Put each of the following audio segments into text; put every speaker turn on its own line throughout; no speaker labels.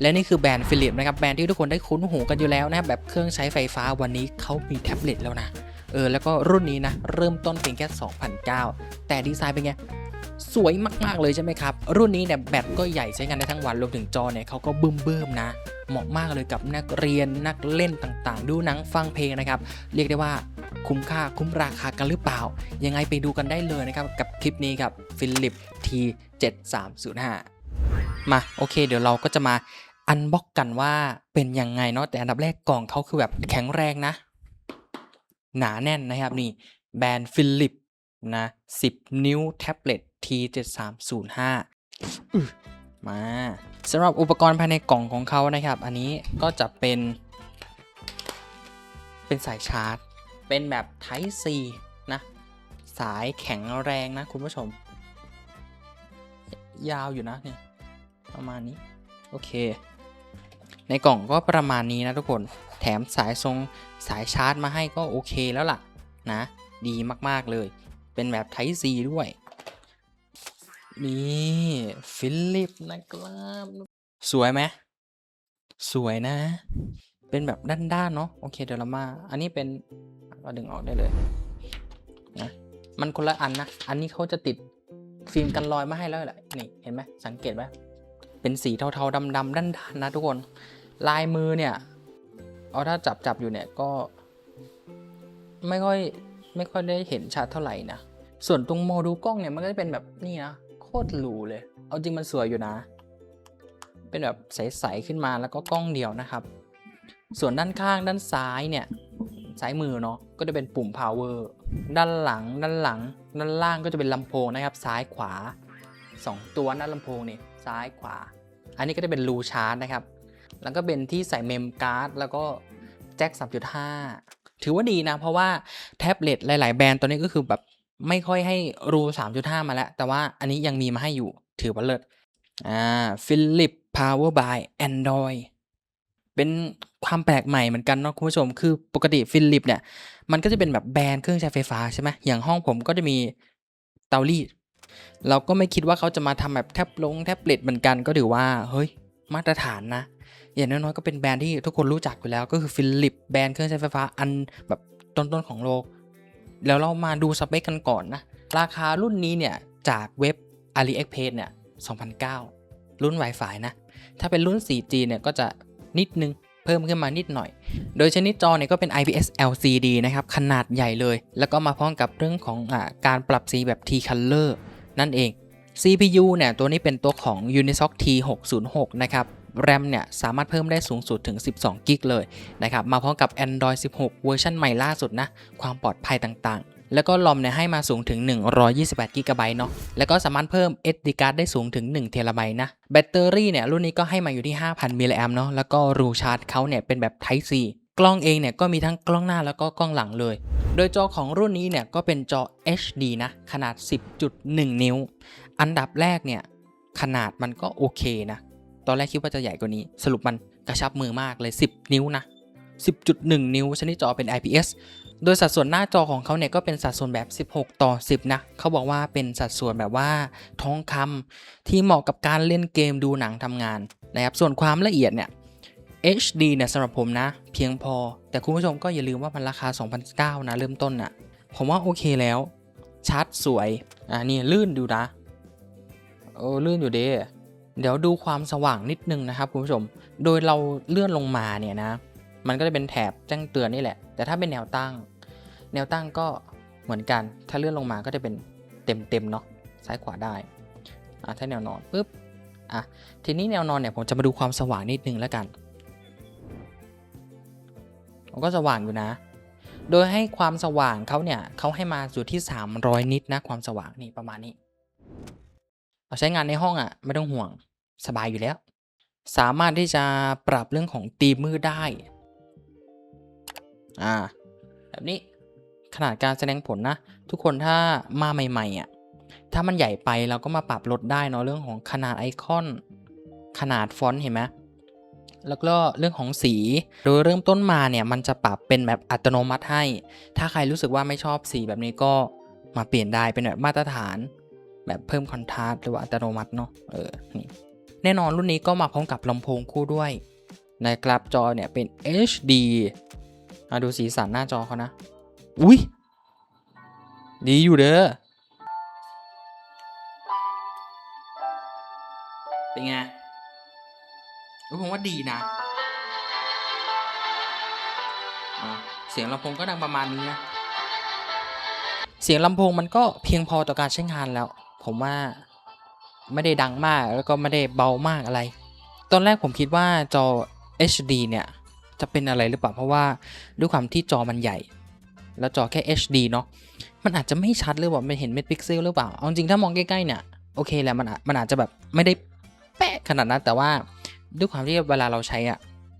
และนี่คือแบรนด์ฟิลิปนะครับแบรนด์ที่ทุกคนได้คุ้นหูกันอยู่แล้วนะครับแบบเครื่องใช้ไฟฟ้าวันนี้เขามีแท็บเล็ตแล้วนะเออแล้วก็รุ่นนี้นะเริ่มต้นเพียงแค่2,009แต่ดีไซน์เป็นไงสวยมาก ๆ เลยใช่ไหมครับ รุ่นนี้เนี่ยแบตก็ใหญ่ใช้งานได้ทั้งวันรวมถึงจอเนี่ยเขาก็บึ้มเบิ่มๆนะ เหมาะมากเลยกับนักเรียนนักเล่นต่างๆ ดูหนังฟังเพลงนะครับ เรียกได้ว่าคุ้มค่าคุ้มราคากันหรือเปล่า ยังไงไปดูกันได้เลยนะครับ กับคลิปนี้ครับ Philip T7305 มา โอเค เดี๋ยวเราก็จะมา อันบ็อกกันว่าเป็นยังไงเนาะแต่อันดับแรกกล่องเขาคือแบบแข็งแรงนะ หนาแน่นนะครับนี่ แบรนด์ฟิลิปนะ 10 นิ้วแท็บเล็ต T7305 มาสำหรับอุปกรณ์ภายในกล่องของเขานะครับ อันนี้ก็จะเป็น เป็นสายชาร์จ เป็นแบบ Type C นะ สายแข็งแรงนะคุณผู้ชม ยาวอยู่นะเนี่ยประมาณนี้ โอเค ในกล่องก็ประมาณนี้นะทุกคน แถมสายทรงสายชาร์จมาให้ก็โอเคแล้วล่ะนะ ดีมากๆเลย เป็นแบบ Type C ด้วย นี่ฟิลิปนะครับ สวยไหมสวยนะ เป็นแบบด้านๆเนาะโอเคเดี๋ยวเรามา อันนี้เป็นเราดึงออกได้เลยนะมันคนละอันนะ อันนี้เขาจะติดฟิล์มกันรอยมาให้แล้วแหละนี่เห็นไหมสังเกตไหมเป็นสีเทาๆดำๆด้านๆนะทุกคน ลายมือเนี่ย เอาถ้าจับจับอยู่เนี่ยก็ไม่ค่อยไม่ค่อยได้เห็นชัดเท่าไหร่นะ ส่วนตรงโมดูกล้องเนี่ยมันก็จะเป็นแบบนี่นะโคตรหรูเลย เอาจริงมันสวยอยู่นะ เป็นแบบใสๆขึ้นมาแล้วก็กล้องเดียวนะครับ ส่วนด้านข้างด้านซ้ายเนี่ยซ้ายมือเนาะก็จะเป็นปุ่ม power ด้านหลัง ด้านหลัง ด้านล่างก็จะเป็นลำโพงนะครับ ซ้ายขวา 2 ตัวหน้าลำโพงนี่ซ้ายขวา อันนี้ก็จะเป็นรูชาร์จนะครับ แล้วก็เป็นที่ใส่เมมการ์ดแล้วก็แจ็ค3.5 ถือว่าดีนะ เพราะว่าแท็บเล็ตหลาย ๆ แบรนด์ตอนนี้ก็คือแบบไม่ค่อยให้รู 3.5 มาแล้ว แต่ว่าอันนี้ยังมีมาให้อยู่ ถือว่าเลิศอ่า Philip Power by Android เป็นความแปลกใหม่เหมือนกันเนาะคุณผู้ชม คือปกติฟิลิปเนี่ย มันก็จะเป็นแบบแบรนด์เครื่องใช้ไฟฟ้าใช่ไหมอย่างห้องผมก็จะมีเตารีด เราก็ไม่คิดว่าเขาจะมาทำแบบแท็บลงแท็บเล็ตเหมือนกันก็ถือว่า เฮ้ย มาตรฐานนะ อย่างน้อยๆก็เป็นแบรนด์ที่ทุกคนรู้จักอยู่แล้ว ก็คือฟิลิปแบรนด์เครื่องใช้ไฟฟ้าอันแบบต้นๆของโลก แล้วเรามาดูสเปคกันก่อนนะ ราคารุ่นนี้เนี่ย จากเว็บ AliExpress เนี่ย2,009 รุ่น Wi-Fi นะ ถ้าเป็นรุ่น 4G เนี่ยก็จะนิดนึงเพิ่มขึ้นมานิดหน่อย โดยชนิดจอเนี่ยก็เป็น IPS LCD นะครับ ขนาดใหญ่เลย แล้วก็มาพร้อมกับเรื่องของอาการปรับสีแบบ T-Color นั่นเอง CPU เนี่ยตัวนี้เป็นตัวของ Unisoc T606 นะครับ RAM เนี่ยสามารถเพิ่มได้สูงสุดถึง 12 กิกเลยนะครับ มาพร้อมกับ Android 16 เวอร์ชันใหม่ล่าสุดนะ ความปลอดภัยต่างๆ แล้วก็ลอมเนี่ยให้มาสูงถึง 128กิกะไบต์เนาะ แล้วก็สามารถเพิ่ม SD card ได้สูงถึง1เทราไบต์นะ แบตเตอรี่เนี่ยรุ่นนี้ก็ให้มาอยู่ที่ 5,000มิลลิแอมเนาะ แล้วก็รูชาร์จเขาเนี่ยเป็นแบบ Type C กล้องเองเนี่ยก็มีทั้งกล้องหน้าแล้วก็กล้องหลังเลย โดยจอของรุ่นนี้เนี่ยก็เป็นจอ HD นะ ขนาด 10.1 นิ้ว อันดับแรกเนี่ยขนาดมันก็โอเคนะ ตอนแรกคิดว่าจะใหญ่กว่านี้ สรุปมันกระชับมือมากเลย 10 นิ้วนะ 10.1 นิ้ว ชนิดจอเป็น IPS โดยสัดส่วนหน้าจอของเขาเนี่ยก็เป็นสัดส่วนแบบ 16 ต่อ 10 นะ เขาบอกว่าเป็นสัดส่วนแบบว่าท้องคำที่เหมาะกับการเล่นเกมดูหนังทำงานนะครับ ส่วนความละเอียดเนี่ย HD เนี่ยสำหรับผมนะ เพียงพอ แต่คุณผู้ชมก็อย่าลืมว่ามันราคา 2,009นะ เริ่มต้นน่ะ ผมว่าโอเคแล้วชาร์จสวย อ่านี่ลื่นดูนะ โอ้ลื่นอยู่เด้ เดี๋ยวดูความสว่างนิดนึงนะครับคุณผู้ชม โดยเราเลื่อนลงมาเนี่ยนะ มันก็จะเป็นแถบแจ้งเตือนนี่แหละ แต่ถ้าเป็นแนวตั้ง แนวตั้งก็เหมือนกัน ถ้าเลื่อนลงมาก็จะเป็นเต็มเต็มๆเนาะ ซ้ายขวาได้ อะถ้าแนวนอนปุ๊บ อะ ทีนี้แนวนอนเนี่ยผมจะมาดูความสว่างนิดนึงแล้วกัน มันก็สว่างอยู่นะ โดยให้ความสว่างเขาเนี่ยเขาให้มาอยู่ที่ 300 นิตนะความสว่างนี่ประมาณนี้เราใช้งานในห้องอะ่ะไม่ต้องห่วง สบายอยู่แล้ว สามารถที่จะปรับเรื่องของตีมือได้อ่าแบบนี้ขนาดการแสดงผลนะ ทุกคนถ้ามาใหม่ๆอะถ้ามันใหญ่ไปเราก็มาปรับลดได้เนาะเรื่องของขนาดไอคอน ขนาดฟอนต์เห็นไหมแล้วก็เรื่องของสี โดยเริ่มต้นมาเนี่ยมันจะปรับเป็นแบบอัตโนมัติให้ ถ้าใครรู้สึกว่าไม่ชอบสีแบบนี้ก็มาเปลี่ยนได้เป็นแบบมาตรฐาน แบบเพิ่มคอนทราสต์หรือว่าอัตโนมัติเนาะเออนี่ แน่นอนรุ่นนี้ก็มาพร้อมกับลำโพงคู่ด้วยนะครับจอเนี่ยเป็น HD มาดูสีสันหน้าจอเขานะ อุ้ยดีอยู่เด้อ เป็นไงเออผมว่าดีนะะเสียงลำโพงก็ดังประมาณนี้นะ เสียงลำโพงมันก็เพียงพอต่อการใช้งานแล้ว ผมว่า ไม่ได้ดังมากแล้วก็ไม่ได้เบามากอะไร ตอนแรกผมคิดว่าจอ HD เนี่ย จะเป็นอะไรหรือเปล่า เพราะว่าด้วยความที่จอมันใหญ่ แล้วจอแค่ HD เนาะมันอาจจะไม่ชัดหรือเปล่ามันเห็นเม็ดพิกเซลหรือเปล่าเอาจริงถ้ามองใกล้ๆเนี่ยโอเคแหละมันอาจมันอาจจะแบบไม่ได้แปะขนาดนั้นแต่ว่าด้วยความที่เวลาเราใช้อะ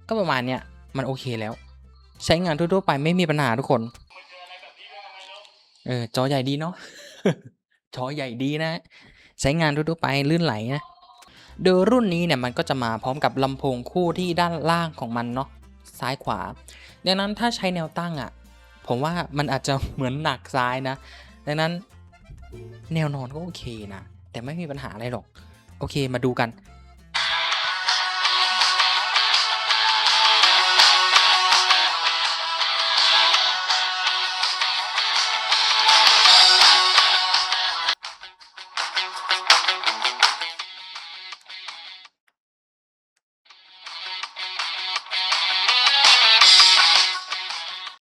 ก็ประมาณเนี้ยมันโอเคแล้ว ใช้งานทั่วๆไปไม่มีปัญหาทุกคนเออจอใหญ่ดีเนาะจอใหญ่ดีนะ ใช้งานทั่วๆไปลื่นไหลนะโดยรุ่นนี้เนี่ยมันก็จะมาพร้อมกับลำโพงคู่ที่ด้านล่างของมันเนาะซ้ายขวา ดังนั้นถ้าใช้แนวตั้งอะ่ะผมว่ามันอาจจะเหมือนหนักซ้ายนะ ดังนั้นแนวนอนก็โอเคนะ แต่ไม่มีปัญหาอะไรหรอก โอเคมาดูกัน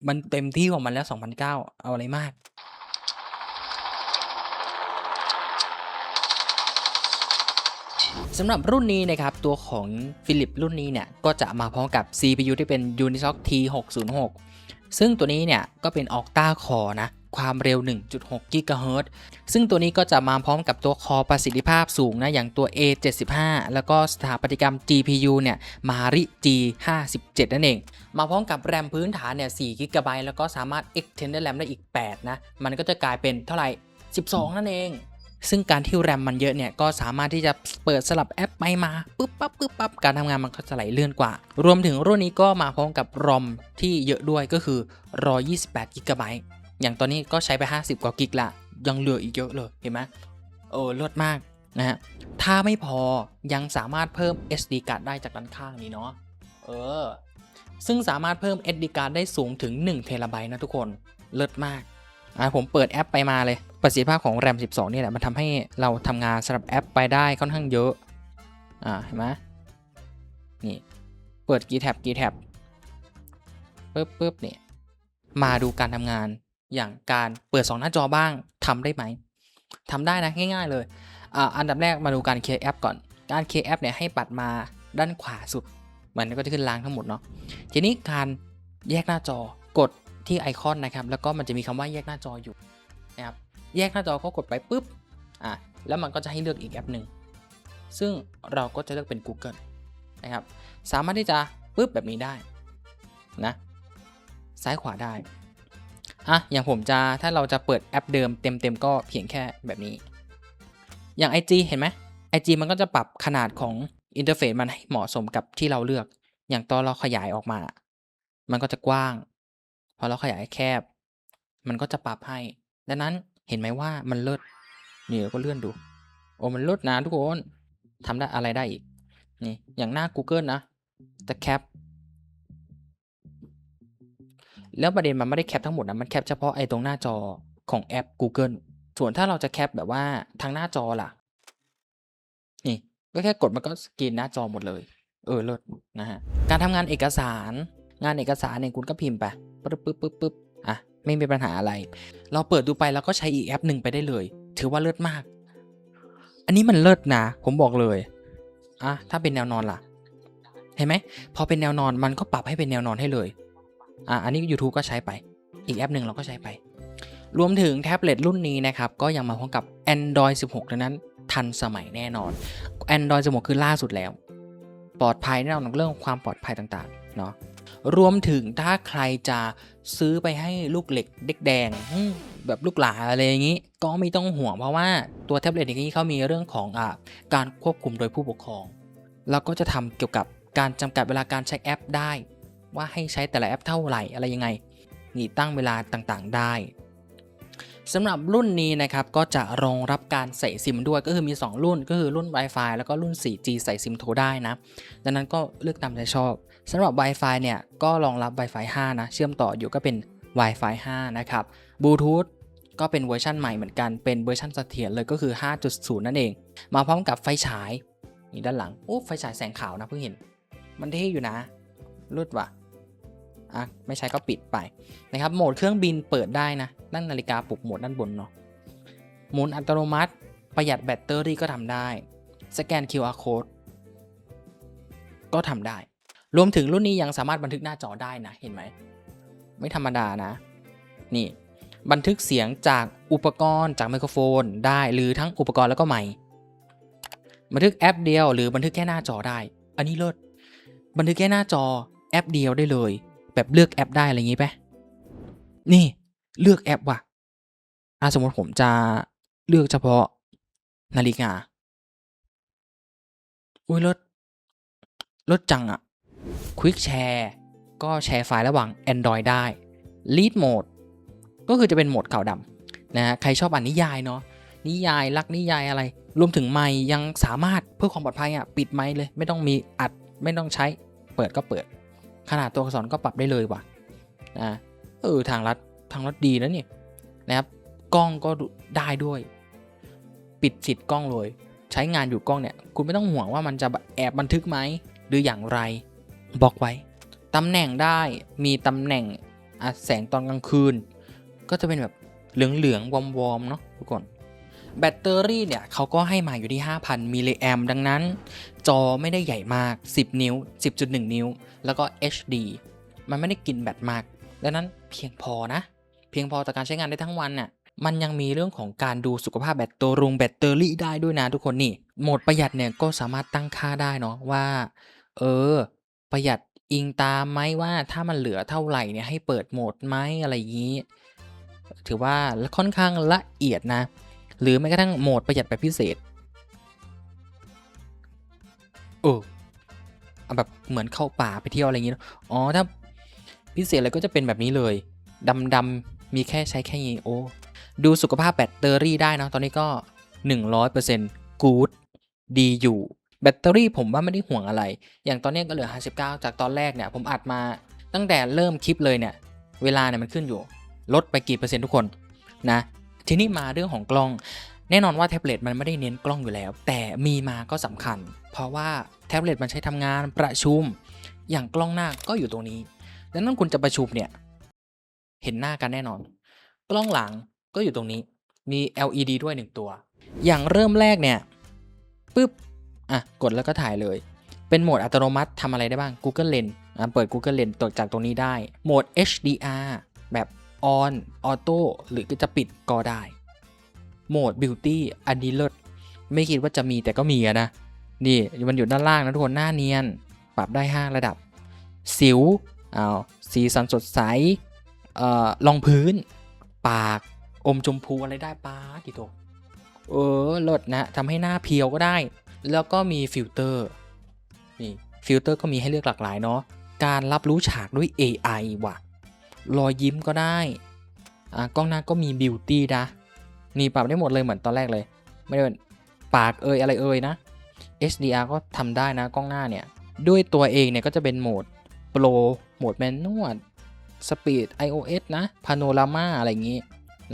มันเต็มที่ของมันแล้ว 2009 เอาอะไรมาก สำหรับรุ่นนี้นะครับ ตัวของฟิลิปรุ่นนี้เนี่ย ก็จะมาพร้อมกับ CPU ที่เป็น Unisoc T606 ซึ่งตัวนี้เนี่ย ก็เป็น Octa Core นะ ความเร็ว 1.6 GHz ซึ่งตัวนี้ก็จะมาพร้อมกับตัวคอประสิทธิภาพสูงนะอย่างตัว A75 แล้วก็สถาปัตยกรรม GPU เนี่ย Mari G57 นั่นเอง มาพร้อมกับแรมพื้นฐานเนี่ย 4 g b แล้วก็สามารถ extend ได้แรมได้อีก 8 นะ มันก็จะกลายเป็นเท่าไหร่ 12 นั่นเองซึ่งการที่แรมมันเยอะเนี่ยก็สามารถที่จะเปิดสลับแอปไปมาปุ๊บปั๊บปุ๊บปั๊บการทำงานมันก็จะไหลเลื่อนกว่า รวมถึงรุ่นนี้ก็มาพร้อมกับ ROM ที่เยอะด้วยก็คือ 128 g b อย่างตอนนี้ก็ใช้ไป 50 กว่ากิกละ ยังเหลืออีกเยอะเลย เห็นไหมเออเลิศมากนะฮะ ถ้าไม่พอยังสามารถเพิ่ม SD card ได้จากด้านข้างนี้เนาะ เออ ซึ่งสามารถเพิ่ม SD card ได้สูงถึง1เทราไบต์นะทุกคน เลิศมาก อะผมเปิดแอปไปมาเลย ประสิทธิภาพของ RAM 12เนี่ยแหละ มันทำให้เราทำงานสำหรับแอปไปได้ค่อนข้างเยอะ อ่า เห็นไหมนี่ เปิดกี่แท็บกี่แท็บปึ๊บปึ๊บเนี่ย มาดูการทำงาน อย่างการเปิด 2 หน้าจอบ้างทำได้ไหมทำได้นะง่าย ๆ เลยอ,อันดับแรกมาดูการเคลียร์แอปก่อน การเคลียร์แอปเนี่ยให้ปัดมาด้านขวาสุด มันก็จะขึ้นล้างทั้งหมดเนาะ ทีนี้การแยกหน้าจอกดที่ไอคอนนะครับ แล้วก็มันจะมีคำว่าแยกหน้าจออยู่นะครับ แยกหน้าจอก็กดไปปุ๊บ อะ แล้วมันก็จะให้เลือกอีกแอปหนึ่ง ซึ่งเราก็จะเลือกเป็น Google นะครับ สามารถที่จะปุ๊บแบบนี้ได้นะ ซ้ายขวาได้ อะอย่างผมจะถ้าเราจะเปิดแอปเดิมเต็มๆก็เพียงแค่แบบนี้ อย่าง IG เห็นไหม IG มันก็จะปรับขนาดของอินเทอร์เฟซมันให้เหมาะสมกับที่เราเลือก อย่างตอนเราขยายออกมา มันก็จะกว้าง พอเราขยายแคบ มันก็จะปรับให้ ดังนั้นเห็นไหมว่ามันเลิศนี่เราก็เลื่อนดู โอ้มันเลิศนะทุกคนทำได้อะไรได้อีก นี่ อย่างหน้า Google นะ จะแคป แล้วประเด็นมันไม่ได้แคปทั้งหมดนะมันแคปเฉพาะไอ้ตรงหน้าจอของแอป Google ส่วนถ้าเราจะแคปแบบว่าทางหน้าจอล่ะ นี่ก็แค่กดมันก็สกรีนหน้าจอหมดเลย เออเลิศนะฮะการทำงานเอกสารงานเอกสารเนี่ยคุณก็พิมพ์ไปปึ๊บปึ๊บปึ๊บปึ๊บอะไม่มีปัญหาอะไร เราเปิดดูไปแล้วก็ใช้อีกแอปหนึ่งไปได้เลย ถือว่าเลิศมาก อันนี้มันเลิศนะผมบอกเลยอะถ้าเป็นแนวนอนล่ะ เห็นไหมพอเป็นแนวนอนมันก็ปรับให้เป็นแนวนอนให้เลย อะอันนี้ YouTube ก็ใช้ไป อีกแอปหนึ่งเราก็ใช้ไป รวมถึงแท็บเล็ตรุ่นนี้นะครับ ก็ยังมาพร้อมกับ Android 16 ดังนั้นทันสมัยแน่นอน Android 16 คือล่าสุดแล้ว ปลอดภัยแน่นอนเรื่องความปลอดภัยต่างๆเนาะรวมถึงถ้าใครจะซื้อไปให้ลูกเหล็กเด็กแดงแบบลูกหลานอะไรอย่างนี้ ก็ไม่ต้องห่วงเพราะว่าตัวแท็บเล็ตนี้เขามีเรื่องของอการควบคุมโดยผู้ปกครอง แล้วก็จะทำเกี่ยวกับการจำกัดเวลาการใช้แอปได้ ว่าให้ใช้แต่ละแอปเท่าไหร่อะไรยังไงนี่ตั้งเวลาต่างๆได้สำหรับรุ่นนี้นะครับก็จะรองรับการใส่ซิมด้วยก็คือมี 2 รุ่นก็คือรุ่น Wi-Fi แล้วก็รุ่น 4G ใส่ซิมโทรได้นะ ดังนั้นก็เลือกตามใจชอบสำหรับ Wi-Fi เนี่ยก็รองรับ Wi-Fi 5 นะ เชื่อมต่ออยู่ก็เป็น Wi-Fi 5 นะครับบลูทูธก็เป็นเวอร์ชันใหม่เหมือนกันเป็นเวอร์ชันเสถียรเลยก็คือ 5.0 นั่นเอง มาพร้อมกับไฟฉายนี่ด้านหลังโอ้ไฟฉายแสงขาวนะเพิ่งเห็น มันเท่อยู่นะรุดว่ะ อะไม่ใช้ก็ปิดไปนะครับโหมดเครื่องบินเปิดได้นะนั่นนาฬิกาปลุกโหมดด้านบนเนาะหมุนอัตโนมัติประหยัดแบตเตอรี่ก็ทำได้ สแกน QR code ก็ทำได้ รวมถึงรุ่นนี้ยังสามารถบันทึกหน้าจอได้นะ เห็นไหม ไม่ธรรมดานะ นี่ บันทึกเสียงจากอุปกรณ์จากไมโครโฟนได้ หรือทั้งอุปกรณ์แล้วก็ไมค์บันทึกแอปเดียวหรือบันทึกแค่หน้าจอได้ อันนี้เลิศบันทึกแค่หน้าจอแอปเดียวได้เลย แบบเลือกแอปได้อะไรอย่างงี้ปะนี่เลือกแอปว่ะอะสมมติผมจะเลือกเฉพาะนาฬิกา อุ้ยรถรถจังอะ Quick Share ก็แชร์ไฟล์ระหว่าง Android ได้ Lead Mode ก็คือจะเป็นโหมดขาวดำนะฮะใครชอบอ่านนิยายเนาะนิยายรักนิยายอะไร รวมถึงไมค์ยังสามารถเพื่อความปลอดภัยอะ ปิดไมค์เลย ไม่ต้องมีอัดไม่ต้องใช้เปิดก็เปิด ขนาดตัวอักษรก็ปรับได้เลยว่ะนะเออทางรัดทางรัดดีนะนี่นะครับ กล้องก็ได้ด้วย ปิดสิทธิ์กล้องเลย ใช้งานอยู่กล้องเนี่ย คุณไม่ต้องห่วงว่ามันจะแอบบันทึกไหมหรืออย่างไรบอกไว้ตำแหน่งได้มีตำแหน่งอะแสงตอนกลางคืน ก็จะเป็นแบบเหลืองๆวอมๆเนาะทุกคนแบตเตอรี่เนี่ยเขาก็ให้มาอยู่ที่ 5,000มิลลิแอมดังนั้น จอไม่ได้ใหญ่มาก 10 นิ้ว 10.1 นิ้ว แล้วก็ HD มันไม่ได้กินแบตมาก ดังนั้นเพียงพอนะ เพียงพอต่อการใช้งานได้ทั้งวันน่ะ มันยังมีเรื่องของการดูสุขภาพแบตเตอรี่แบตเตอรี่ได้ด้วยนะทุกคนนี่ โหมดประหยัดเนี่ยก็สามารถตั้งค่าได้เนาะว่า เออ ประหยัดอิงตามไหมว่าถ้ามันเหลือเท่าไหร่เนี่ยให้เปิดโหมดไหมอะไรอย่างนี้ ถือว่าค่อนข้างละเอียดนะ หรือแม้กระทั่งโหมดประหยัดแบบพิเศษ เออแบบเหมือนเข้าป่าไปเที่ยวอะไรอย่างนี้เนอะอ๋อถ้าพิเศษเลยก็จะเป็นแบบนี้เลยดำดำๆมีแค่ใช้แค่นี้โอ้ดูสุขภาพแบตเตอรี่ได้นะตอนนี้ก็ 100% good ดีอยู่ แบตเตอรี่ผมว่าไม่ได้ห่วงอะไร อย่างตอนนี้ก็เหลือ 59 จากตอนแรกเนี่ย ผมอัดมาตั้งแต่เริ่มคลิปเลยเนี่ย เวลาเนี่ยมันขึ้นอยู่ ลดไปกี่เปอร์เซ็นต์ทุกคนนะ ทีนี้มาเรื่องของกล้อง แน่นอนว่าแท็บเล็ตมันไม่ได้เน้นกล้องอยู่แล้ว แต่มีมาก็สำคัญ เพราะว่าแท็บเล็ตมันใช้ทำงานประชุม อย่างกล้องหน้าก็อยู่ตรงนี้ ดังนั้นคุณจะประชุมเนี่ย เห็นหน้ากันแน่นอน กล้องหลังก็อยู่ตรงนี้ มี LED ด้วยหนึ่งตัว อย่างเริ่มแรกเนี่ยปึ๊บ อะ กดแล้วก็ถ่ายเลย เป็นโหมดอัตโนมัติทำอะไรได้บ้าง Google Lens อะเปิด Google Lens ตรวจจากตรงนี้ได้ โหมด HDR แบบ on auto หรือจะปิดก็ได้ โหมด beauty อันนี้เลิศไม่คิดว่าจะมีแต่ก็มีนะ นี่มันอยู่ด้านล่างนะทุกคนหน้าเนียน ปรับได้ 5 ระดับ สิวอ้าวสีสันสดใสเอ่อรองพื้น ปากอมชมพูอะไรได้ป้ากี่ตัวเออลิศนะทำให้หน้าเพียวก็ได้ แล้วก็มีฟิลเตอร์นี่ฟิลเตอร์ก็มีให้เลือกหลากหลายเนาะการรับรู้ฉากด้วย AI ว่ะรอยยิ้มก็ได้อะกล้องหน้าก็มีบิวตี้นะนี่ปรับได้หมดเลยเหมือนตอนแรกเลย ไม่ได้เป็นปากเอ่ยอะไรเอ่ยนะ HDR ก็ทำได้นะกล้องหน้าเนี่ย ด้วยตัวเองเนี่ยก็จะเป็นโหมดโปรโหมดแมนนวลสปีด iOS นะพาโนรามาอะไรอย่างนี้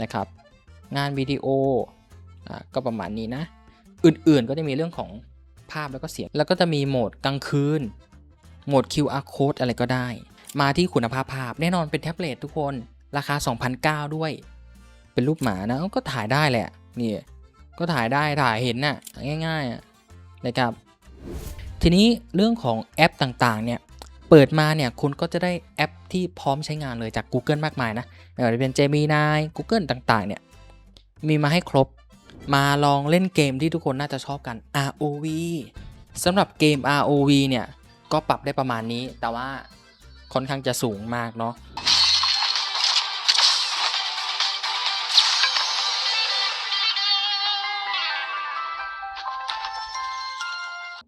นะครับ งานวิดีโออะก็ประมาณนี้นะ อื่นๆก็จะมีเรื่องของภาพแล้วก็เสียง แล้วก็จะมีโหมดกลางคืน โหมด QR code อะไรก็ได้ มาที่คุณภาพภาพ แน่นอนเป็นแท็บเล็ตทุกคน ราคา 2,009ด้วย เป็นรูปหมานะก็ถ่ายได้แหละ นี่ ก็ถ่ายได้ถ่ายเห็นน่ะง่ายๆอะ นะครับ ทีนี้เรื่องของแอปต่างๆ เนี่ยเปิดมาเนี่ยคุณก็จะได้แอปที่พร้อมใช้งานเลยจาก Google มากมายนะไม่ว่าจะเป็น Gemini Google ต่างๆ เนี่ยมีมาให้ครบมาลองเล่นเกมที่ทุกคนน่าจะชอบกัน ROV สำหรับเกม ROV เนี่ยก็ปรับได้ประมาณนี้ แต่ว่าค่อนข้างจะสูงมากเนาะ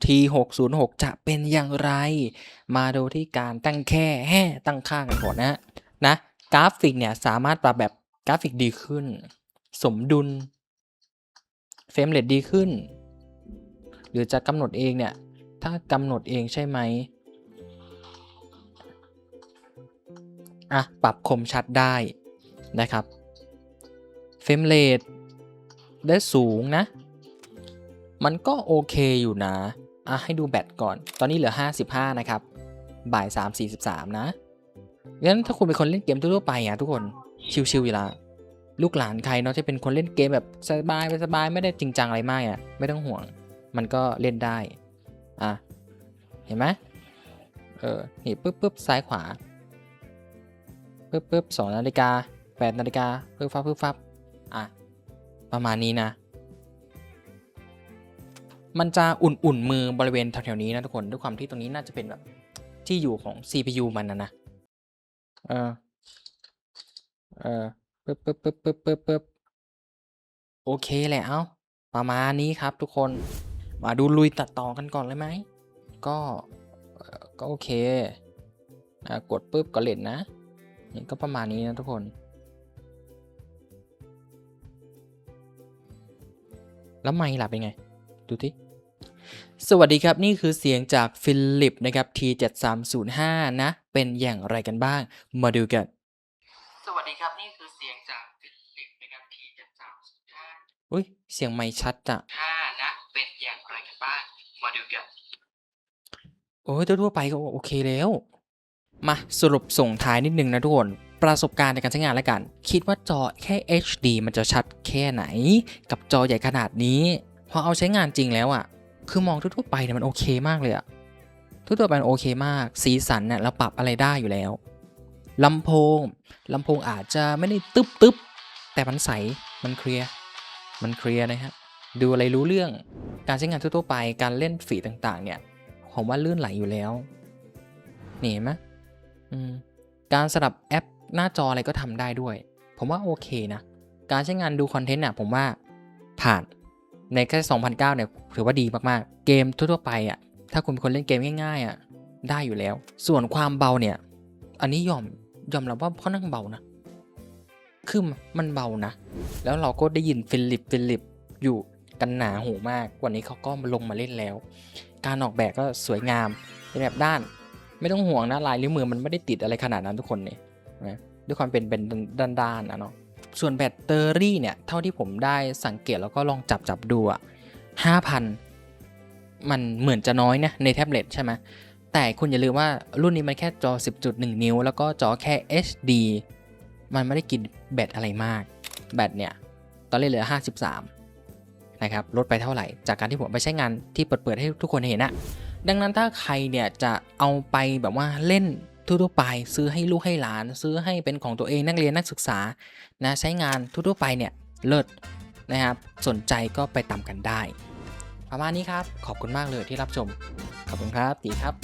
T606 จะเป็นอย่างไร มาดูที่การตั้งแค่แห่ตั้งค่ากันก่อนนะนะกราฟิกเนี่ยสามารถปรับแบบกราฟิกดีขึ้น สมดุลเฟรมเรทดีขึ้น หรือจะกำหนดเองเนี่ย ถ้ากำหนดเองใช่ไหมอะ ปรับคมชัดได้นะครับเฟรมเรทได้สูงนะ มันก็โอเคอยู่นะ อะให้ดูแบตก่อน ตอนนี้เหลือ 55 นะครับ บ่าย 3 43 นะงั้นถ้าคุณเป็นคนเล่นเกมทั่วไปอะทุกคน ชิวๆอยู่ละลูกหลานใครเนาะที่เป็นคนเล่นเกมแบบสบายสบายไม่ได้จริงจังอะไรมากอะไม่ต้องห่วง มันก็เล่นได้ อะ เห็นไหมเออ นี่ปึ๊บปึ๊บซ้ายขวาปึ๊บปึ๊บสองนาฬิกาแปดนาฬิกาปึ๊บฟับปึ๊บฟับอะ ประมาณนี้นะ มันจะอุ่นๆมือบริเวณแถวๆนี้นะทุกคนด้วยความที่ตรงนี้น่าจะเป็นแบบที่อยู่ของ CPU มันนะนะเออเออปึ๊บปึ๊บปึ๊บปึ๊บปึ๊บปึ๊บโอเคแหละเอ้าประมาณนี้ครับทุกคนมาดูลุยตัดต่อกันก่อนเลยไหมก็ก็โอเคอะกดปุ๊บก็เล่นนะนี่ก็ประมาณนี้นะทุกคน แล้วไมค์ล่ะเป็นไง ดูที่สวัสดีครับ นี่คือเสียงจากฟิลิปนะครับ T7305 นะ เป็นอย่างไรกันบ้าง มาดูกัน สวัสดีครับนี่คือเสียงจากฟิลิปนะครับ T7305 อุ้ยเสียงไม่ชัดอะ5นะเป็นอย่างไรกันบ้าง มาดูกัน โอ้ยทั่วๆไปก็โอเคแล้ว มาสรุปส่งท้ายนิดนึงนะทุกคนประสบการณ์ในการใช้งานแล้วกัน คิดว่าจอแค่ HD มันจะชัดแค่ไหน กับจอใหญ่ขนาดนี้ พอเอาใช้งานจริงแล้วอะ่ะคือมองทั่วๆไปเนี่ยมันโอเคมากเลยอะทั่วๆไปมันโอเคมาก สีสันเนี่ยเราปรับอะไรได้อยู่แล้วลำโพงลำโพงอาจจะไม่ได้ตึ๊บตึ๊บแต่มันใสมันเคลียร์มันเคลียร์นะครับดูอะไรรู้เรื่องการใช้งานทั่วๆไปการเล่นฝีต่างๆ เนี่ยผมว่าลื่นไหลอยู่แล้วนี่เห็นไหมมการสลับแอปหน้าจออะไรก็ทำได้ด้วย ผมว่าโอเคนะ การใช้งานดูคอนเทนต์เนี่ยผมว่าผ่าน ในแค่2009เนี่ยถือว่าดีมากๆ เกมทั่วๆไปอะถ้าคุณเป็นคนเล่นเกมง่ายๆอะได้อยู่แล้ว ส่วนความเบาเนี่ย อันนี้ยอมยอมรับว่าค่อนข้างเบานะคือมันเบานะ แล้วเราก็ได้ยินฟิลิปฟิลิปอยู่กันหนาหูมาก วันนี้เขาก็ลงมาเล่นแล้ว การออกแบบก็สวยงามเป็นแบบด้าน ไม่ต้องห่วงนะลายนิ้วมือมันไม่ได้ติดอะไรขนาดนั้นทุกคนเนี่ยนะด้วยความเป็นเป็นด้านๆนะเนาะ ส่วนแบตเตอรี่เนี่ย เท่าที่ผมได้สังเกตแล้วก็ลองจับจับดูอะห้าพันมันเหมือนจะน้อยนะในแท็บเล็ตใช่ไหมแต่คุณอย่าลืมว่ารุ่นนี้มันแค่จอ 10.1 นิ้ว แล้วก็จอแค่ HD มันไม่ได้กินแบตอะไรมาก แบตเนี่ย ตอนเล่นเหลือ 53 นะครับ ลดไปเท่าไหร่ จากการที่ผมไปใช้งานที่เปิดๆให้ทุกคนเห็นอะดังนั้นถ้าใครเนี่ยจะเอาไปแบบว่าเล่น ทั่วๆไป ซื้อให้ลูกให้หลาน ซื้อให้เป็นของตัวเองนักเรียนนักศึกษานะใช้งานทั่วๆไปเนี่ยเลิศนะครับสนใจก็ไปตามกันได้ ประมาณนี้ครับ ขอบคุณมากเลยที่รับชม ขอบคุณครับตีครับ